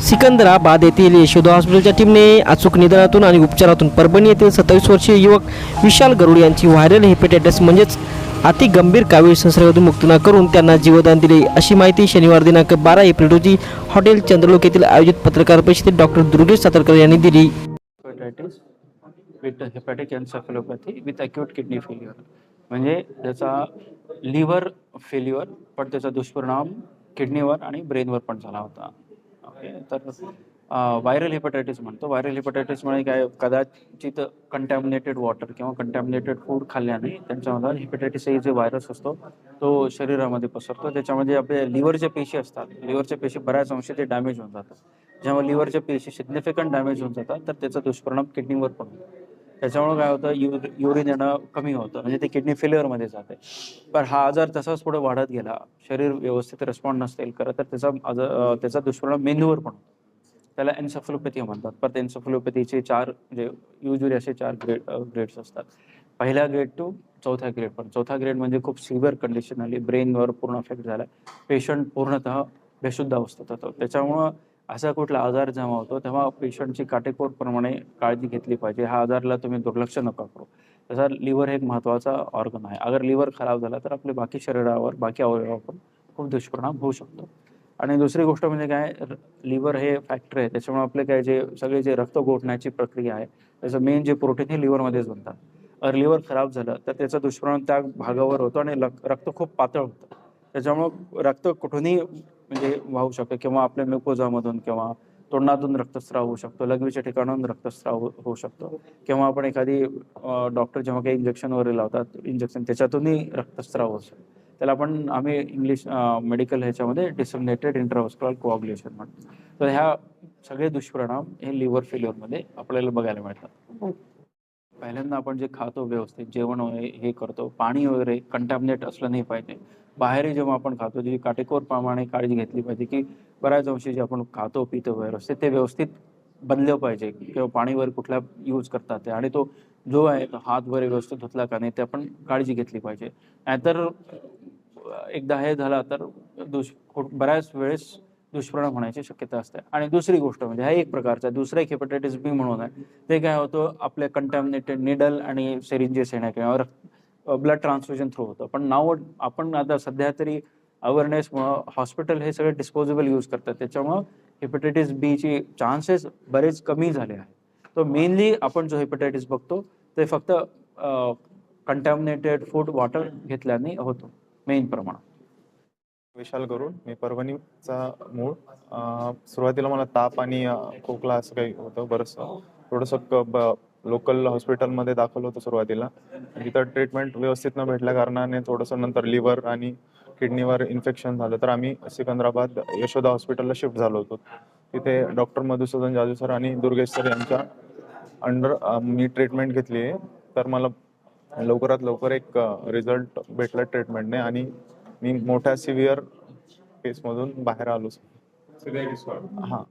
सिकंदराबाद येथील यशोदा हॉस्पिटलच्या टीमने अचूक निदानातून आणि उपचारातून परभणी येथील सत्तावीस वर्षीय युवक विशाल गरुड यांची व्हायरल हेपेटायटिस म्हणजेच अति गंभीर कावीळ संसर्गातून मुक्तना करून त्यांना जीवदान दिले. अशी माहिती शनिवार दिनांक बारा एप्रिल रोजी हॉटेल चंद्रलोक येथील आयोजित पत्रकार परिषदेत डॉक्टर दुर्गेश सातरकर यांनी दिली. With hepatic encephalopathy with acute kidney failure. म्हणजे त्याचा लिव्हर फेल्युअर पण त्याचा दुष्परिणाम किडनीवर आणि ब्रेनवर पण झाला होता. ओके तर व्हायरल हेपॅटायटिस म्हणतो. व्हायरल हेपॅटायटिसमुळे काय कदाचित कंटॅमिनेटेड वॉटर किंवा कंटॅमिनेटेड फूड खाल्ल्याने त्यांच्यामध्ये हेपॅटायटिस ए जे व्हायरस असतो तो शरीरामध्ये पसरतो. त्याच्यामध्ये आपल्या लिव्हरच्या पेशी असतात. लिव्हरच्या पेशी बऱ्याच अंशी ते डॅमेज होऊन जातात. जेव्हा लिव्हरच्या पेशी सिग्निफिकंट डॅमेज होऊन जातात. तर त्याचा दुष्परिणाम किडनीवर पण होतो त्याच्यामुळे काय होतं यु युरिन येणं कमी होतं. म्हणजे ते किडनी फेल्युअरमध्ये जाते. पण हा आजार तसाच पुढे वाढत गेला शरीर व्यवस्थित रिस्पॉन्ड नसेल करत तर त्याचा आजार त्याचा दुष्परिणाम मेंदूवर पण होतो. त्याला एन्सेफलोपॅथी म्हणतात. पण एन्सेफलोपॅथीचे चार म्हणजे युजली असे चार ग्रेड ग्रेड्स असतात. पहिला ग्रेड टू चौथा ग्रेड पण. चौथा ग्रेड म्हणजे खूप सिव्हिअर कंडिशन आली. ब्रेनवर पूर्ण अफेक्ट झाला. पेशंट पूर्णतः बेशुद्ध अवस्थेत होतो. त्याच्यामुळं असा कुठला आजार जेव्हा होतो तेव्हा पेशंटची काटेकोरप्रमाणे काळजी घेतली पाहिजे. हा आजारला तुम्ही दुर्लक्ष नका करू. त्याचा लिव्हर हे एक महत्त्वाचा ऑर्गन आहे. अगर लिव्हर खराब झाला तर आपले बाकी शरीरावर बाकी अवयवावर पण खूप दुष्परिणाम होऊ शकतो. आणि दुसरी गोष्ट म्हणजे काय लिव्हर हे फॅक्टर आहे. त्याच्यामुळे आपले काय जे सगळे जे रक्त गोठण्याची प्रक्रिया आहे त्याचं मेन जे प्रोटीन हे लिव्हरमध्येच बनतात. अगर लिव्हर खराब झालं तर त्याचा दुष्परिणाम त्या भागावर होतो आणि रक्त खूप पातळ होतं. त्याच्यामुळं रक्त कुठूनही म्हणजे वाहू शकतो किंवा आपल्या म्युकोजामधून किंवा तोंडातून रक्तस्राव होऊ शकतो लघवीच्या ठिकाणाहून रक्तस्राव हो, होऊ शकतो. किंवा आपण एखादी डॉक्टर जेव्हा काही इंजेक्शन वगैरे लावतात इंजेक्शन त्याच्यातूनही रक्तस्राव होऊ शकतो. त्याला आपण आम्ही इंग्लिश मेडिकल ह्याच्यामध्ये डिसमिनेटेड इंट्रावस्क्युलर कोऑग्युलेशन म्हणतो. तर ह्या सगळे दुष्परिणाम हे लिव्हर फेल्युअरमध्ये आपल्याला बघायला मिळतात. हो. पहिल्यांदा आपण जे खातो व्यवस्थित जेवण वगैरे हे करतो पाणी वगैरे कंटॅमिनेट असलं नाही पाहिजे. बाहेरही जेव्हा आपण खातो जी काटेकोरप्रमाणे काळजी घेतली पाहिजे की बऱ्याच अंशी जे आपण खातो पितो वगैरे असते ते व्यवस्थित बनलं पाहिजे किंवा पाणी वगैरे कुठल्या यूज करतात ते. आणि तो जो आहे तो हात वगैरे व्यवस्थित धुतला का नाही ते आपण काळजी घेतली पाहिजे. नाहीतर एकदा हे झाला तर दुष बऱ्याच वेळेस दुष्परिणाम होण्याची शक्यता असते. आणि दुसरी गोष्ट म्हणजे हा एक प्रकारचा दुसरा एक हेपेटायटिस बी म्हणून आहे. ते काय होतं आपल्या कंटॅमिनेटेड निडल आणि सेरिंजेस येण्या किंवा रक्त ब्लड ट्रान्सफ्युजन थ्रू होतं. पण नाव आपण आता सध्या तरी अवेअरनेसमुळं हॉस्पिटल हे सगळे डिस्पोजेबल यूज करतात. त्याच्यामुळं हेपेटायटिस बीची चान्सेस बरेच कमी झाले आहेत. तो मेनली आपण जो हेपेटायटिस बघतो ते फक्त कंटॅमिनेटेड फूड वॉटर घेतल्याने होतो मेन प्रमाणात. विशाल गरुड. मी परभणीचा मूळ. सुरुवातीला मला ताप आणि खोकला असं काही होतं बरंचसं. थोडंसं लोकल हॉस्पिटलमध्ये दाखल होतं सुरुवातीला. तिथं ट्रीटमेंट व्यवस्थित न भेटल्या कारणाने थोडंसं नंतर लिव्हर आणि किडनीवर इन्फेक्शन झालं. तर आम्ही सिकंदराबाद यशोदा हॉस्पिटलला शिफ्ट झालो होतो. तिथे डॉक्टर मधुसूदन जाजू सर आणि दुर्गेश सर यांच्या अंडर मी ट्रीटमेंट घेतली आहे. तर मला लवकरात लवकर एक रिझल्ट भेटला ट्रीटमेंटने आणि मी मोठ्या सिव्हिअर केसमधून बाहेर आलो. हा.